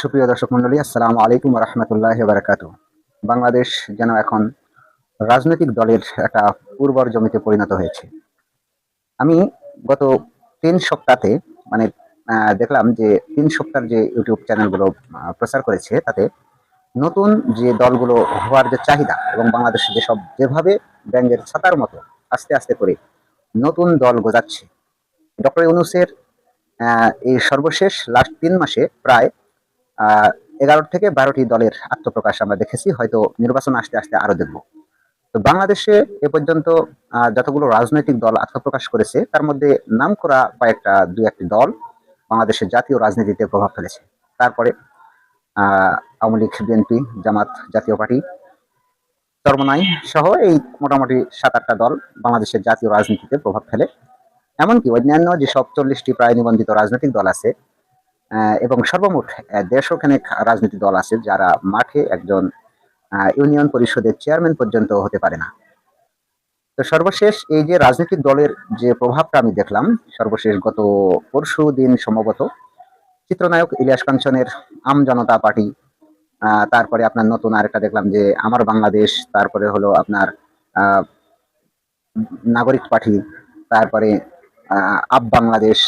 সুপ্রিয় দর্শক মন্ডলী আসসালামু আলাইকুম রহমতুল্লাহ বারাকাতু বাংলাদেশ যেন এখন রাজনৈতিক দলের একটা উর্বর জমিতে পরিণত হয়েছে। আমি গত তিন সপ্তাহে মানে দেখলাম যে তিন সপ্তাহের যে ইউটিউব চ্যানেলগুলো প্রচার করেছে, তাতে নতুন যে দলগুলো হওয়ার যে চাহিদা এবং বাংলাদেশে যেসব যেভাবে ব্যাঙ্গের ছাতার মতো আস্তে আস্তে করে নতুন দল গোজাচ্ছে, ডক্টর ইউনুসের এই সর্বশেষ লাস্ট তিন মাসে প্রায় এগারো থেকে বারোটি দলের আত্মপ্রকাশ আমরা দেখেছি। হয়তো নির্বাচন আসতে আসতে আরও দেখব। তো বাংলাদেশে এ পর্যন্ত যতগুলো রাজনৈতিক দল আত্মপ্রকাশ করেছে, তার মধ্যে নাম করা কয়েকটা, দুই একটি দল বাংলাদেশের জাতীয় রাজনীতিতে প্রভাব ফেলেছে। তারপরে আওয়ামী লীগ, বিএনপি, জামাত জাতীয় পার্টি, চরমনাই সহ এই মোটামুটি সাত আটটা দল বাংলাদেশের জাতীয় রাজনীতিতে প্রভাব ফেলে। এমনকি অন্যান্য যেসব চল্লিশটি প্রায় নিবন্ধিত রাজনৈতিক দল আছে এবং সর্বমোট আহ, দেড়শো খানেক রাজনৈতিক দল আছে যারা মাঠে একজন ইউনিয়ন পরিষদের চেয়ারম্যান পর্যন্ত হতে পারে না। তো সর্বশেষ এই যে রাজনৈতিক দলের যে প্রভাবটা আমি দেখলাম সর্বশেষ গত পরশু দিন সম্ভবত চিত্রনায়ক ইলিয়াস কাঞ্চনের আম জনতা পার্টি তারপরে আপনার নতুন আরেকটা দেখলাম যে আমার বাংলাদেশ তারপরে হলো আপনার নাগরিক পার্টি তারপরে আপ বাংলাদেশ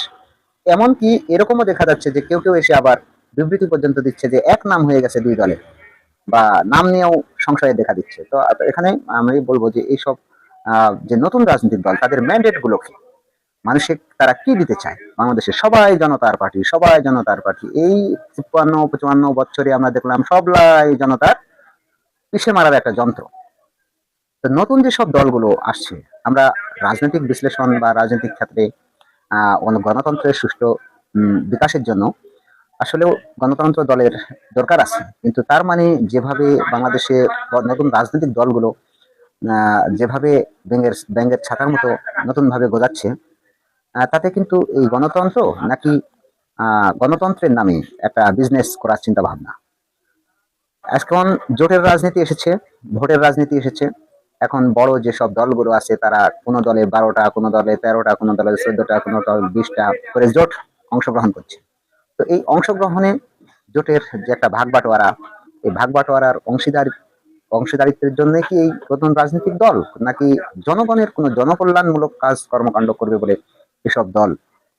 এমনকি এরকমও দেখা যাচ্ছে যে কেউ কেউ এসে আবার বিবৃতি পর্যন্ত দিচ্ছে যে এক নাম হয়ে গেছে দুই দলে বা নাম নিয়েও সংশয়ে দেখা দিচ্ছে। তো এখানে আমি বলব যে এইসব যে নতুন রাজনৈতিক দল, তাদের ম্যান্ডেটগুলো কি মানুষের তারা কি দিতে চায়? বাংলাদেশে সবাই জনতার পার্টি, সবাই জনতার পার্টি। এই তিপ্পান্ন, পঁচপান্ন বছরে আমরা দেখলাম সবলাই জনতার পিষে মারার একটা যন্ত্র। তো নতুন যেসব দলগুলো আসছে, আমরা রাজনৈতিক বিশ্লেষণ বা রাজনৈতিক ক্ষেত্রে গণতন্ত্রের সুষ্ঠু বিকাশের জন্য আসলেও গণতন্ত্র দলের দরকার আছে। কিন্তু তার মানে যেভাবে বাংলাদেশে নতুন রাজনৈতিক দলগুলো যেভাবে ব্যাঙের ব্যাঙের ছাতার মতো নতুনভাবে গোজাচ্ছে তাতে কিন্তু এই গণতন্ত্র নাকি গণতন্ত্রের নামে একটা বিজনেস করার চিন্তা ভাবনা এখন জোটের রাজনীতি এসেছে, ভোটের রাজনীতি এসেছে এখন বড় যেসব দলগুলো আছে, তারা কোনো দলে বারোটা, কোনো দলে তেরোটা, কোনো দলে চোদ্দটা, কোনো দলে বিশটা করে জোট অংশগ্রহণ করছে। তো এই অংশগ্রহণে জোটের যে একটা ভাগ বাটোয়ারা এই ভাগ বাটোয়ারার অংশীদার, অংশীদারিত্বের জন্য কি এই নতুন রাজনৈতিক দল নাকি জনগণের কোনো জনকল্যাণমূলক কাজ কর্মকাণ্ড করবে বলে এসব দল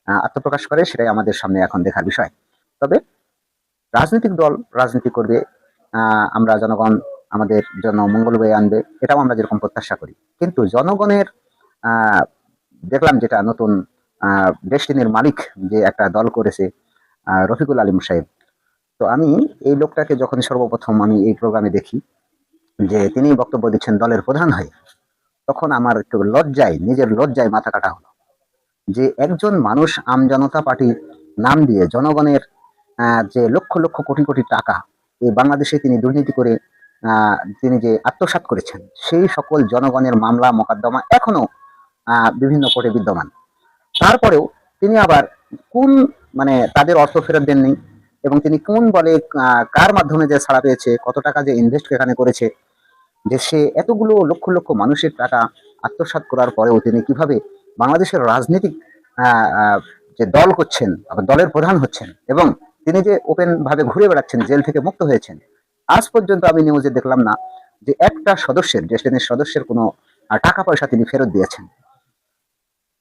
আত্মপ্রকাশ করে? সেটাই আমাদের সামনে এখন দেখার বিষয়। তবে রাজনৈতিক দল রাজনীতি করবে আমরা জনগণ আমাদের জন্য মঙ্গল বয়ে আনবে, এটাও আমরা যেরকম প্রত্যাশা করি। কিন্তু জনগণের দেখলাম যেটা নতুন ডেস্টিনির মালিক যে একটা দল করেছে রফিকুল আলিম সাহেব। তো আমি এই লোকটাকে যখন সর্বপ্রথম আমি এই প্রোগ্রামে দেখি, যে তিনি বক্তব্য দিচ্ছেন দলের প্রধান হয়ে, তখন আমার একটু লজ্জায়, নিজের লজ্জায় মাথা কাটা হলো। যে একজন মানুষ আম জনতা পার্টি নাম দিয়ে জনগণের যে লক্ষ লক্ষ কোটি কোটি টাকা, এই বাংলাদেশে তিনি দুর্নীতি করে তিনি যে আত্মসাৎ করেছেন, সেই সকল জনগণের মামলা, মোকদ্দমা এখনও বিভিন্ন কোর্টে বিদ্যমান। তারপরেও তিনি আবার কোন মানে তাদের অর্থ ফেরত দেননি এবং তিনি কোন বলে কার মাধ্যমে যে ছাড়া পেয়েছে, কত টাকা যে ইনভেস্ট এখানে করেছে, যে সে এতগুলো লক্ষ লক্ষ মানুষের টাকা আত্মসাৎ করার পরেও তিনি কীভাবে বাংলাদেশের রাজনৈতিক যে দল করছেন আবার দলের প্রধান হচ্ছেন এবং তিনি যে ওপেন ভাবে ঘুরে বেড়াচ্ছেন, জেল থেকে মুক্ত হয়েছেন আজ পর্যন্ত আমি নিউজে দেখলাম না যে একটা সদস্যের ডেস্টিনের সদস্যের কোনো টাকা পয়সা তিনি ফেরত দিয়েছেন।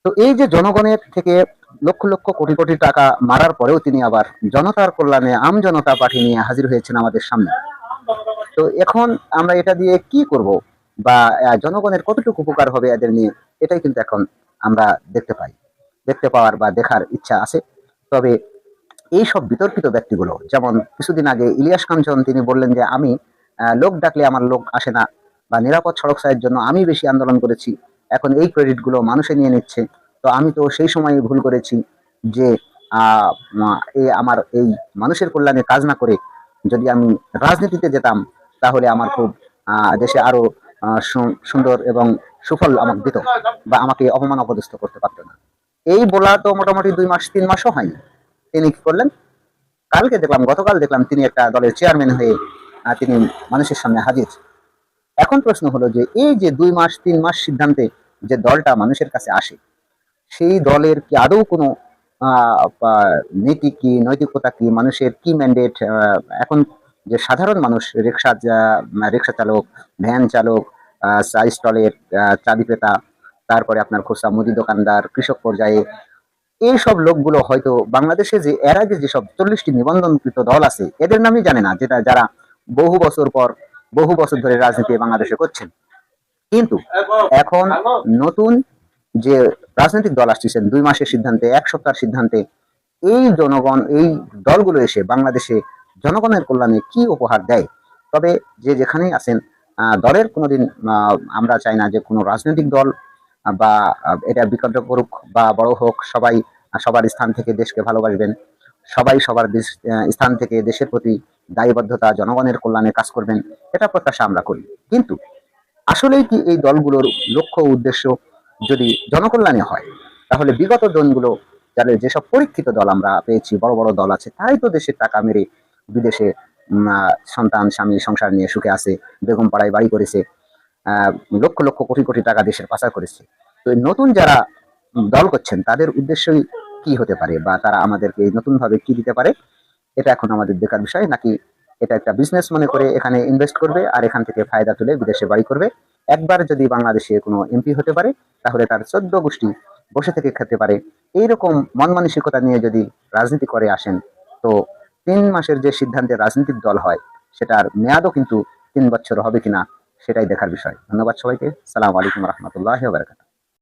তো এই যে জনগণের থেকে লক্ষ লক্ষ কোটি কোটি টাকা মারার পরেও তিনি আবার জনতার কল্যাণে, আম জনতা পার্টি নিয়ে হাজির হয়েছেন আমাদের সামনে। তো এখন আমরা এটা দিয়ে কি করব বা জনগণের কতটুকু উপকার হবে এদের নিয়ে, এটাই কিন্তু এখন আমরা দেখতে পাই। দেখতে পাওয়ার বা দেখার ইচ্ছা আছে। তবে এই সব বিতর্কিত ব্যক্তিগুলো, যেমন কিছুদিন আগে ইলিয়াস কাঞ্চন তিনি বললেন যে, আমি লোক ডাকলে আমার লোক আসে না বা নিরাপদ সড়ক সাইয়ের জন্য আমি বেশি আন্দোলন করেছি, এখন এই ক্রেডিটগুলো মানুষে নিয়ে নিচ্ছে, তো আমি তো সেই সময় ভুল করেছি যে এই আমার এই মানুষের কল্যাণে কাজ না করে যদি আমি রাজনীতিতে যেতাম, তাহলে আমার খুব দেশে আরও সুন্দর এবং সুফল আমাকে দিত বা আমাকে অপমান অপদস্থ করতে পারতো না। এই বলা তো মোটামুটি দুই মাস, তিন মাসও হয়নি। তিনি কি করলেন? কালকে দেখলাম, গতকাল দেখলাম তিনি একটা দলের চেয়ারম্যান হয়ে তিনি মানুষের সামনে হাজির। এখন প্রশ্ন হলো যে, এই যে দুই মাস, তিন মাস সিদ্ধান্তে যে দলটা মানুষের কাছে আসে, সেই দলের কি আদৌ কোনো নীতি কি, নৈতিকতা কি, মানুষের কি ম্যান্ডেট এখন যে সাধারণ মানুষ, রিক্সা রিক্সা চালক, ভ্যান চালক চা স্টলের চা বিক্রেতা তারপরে আপনার খুচরা মুদি দোকানদার, কৃষক পর্যায়ে এই সব লোকগুলো হয়তো বাংলাদেশে যে, এর আগে যেসব চল্লিশটি নিবন্ধনকৃত দল আছে, এদের নামই জানে না, যেটা যারা বহু বছর পর, বহু বছর ধরে রাজনীতি বাংলাদেশে করছেন। কিন্তু এখন নতুন যে রাজনৈতিক দল আসতেছেন, দুই মাসের সিদ্ধান্তে, এক সপ্তাহের সিদ্ধান্তে, এই জনগণ, এই দলগুলো এসে বাংলাদেশে জনগণের কল্যাণে কি উপহার দেয়? তবে যে যেখানেই আছেন দলের কোনোদিন আমরা চাই না যে কোনো রাজনৈতিক দল বা এটা বিকল্প করুক বা বড় হোক, সবাই, সবার স্থান থেকে দেশকে ভালোবাসবেন। সবাই সবার দেশ স্থান থেকে দেশের প্রতি দায়বদ্ধতা, জনগণের কল্যাণে কাজ করবেন, এটা প্রত্যাশা আমরা করি। কিন্তু আসলেই কি এই দলগুলোর লক্ষ্য উদ্দেশ্য যদি জনকল্যাণে হয়, তাহলে বিগত দিনগুলো যাদের যেসব পরীক্ষিত দল আমরা পেয়েছি, বড় বড় দল আছে, তারাই তো দেশের টাকা মেরে বিদেশে সন্তান, স্বামী, সংসার নিয়ে সুখে আছে, বেগম পাড়ায় বাড়ি করেছে। লক্ষ লক্ষ কোটি কোটি টাকা দেশের পাচার করেছে। তো নতুন যারা দল করছেন, তাদের উদ্দেশ্যই কি হতে পারে বা তারা আমাদেরকে নতুন ভাবে কি দিতে পারে, এটা এখন আমাদের দেখার বিষয়। নাকি এটা একটা বিজনেস মনে করে এখানে ইনভেস্ট করবে আর এখান থেকে ফায়দা তুলে বিদেশে বাড়ি করবে? একবার যদি বাংলাদেশে কোনো এমপি হতে পারে, তাহলে তার চোদ্দ গোষ্ঠী বসে থেকে খেতে পারে। এইরকম মন মানসিকতা নিয়ে যদি রাজনীতি করে আসেন, তো তিন মাসের যে সিদ্ধান্তে রাজনৈতিক দল হয়, সেটার মেয়াদও কিন্তু তিন বছর হবে কিনা সেটাই দেখার বিষয়। ধন্যবাদ সবাইকে। সালাম আলাইকুম রহমতুল্লাহ বারকাত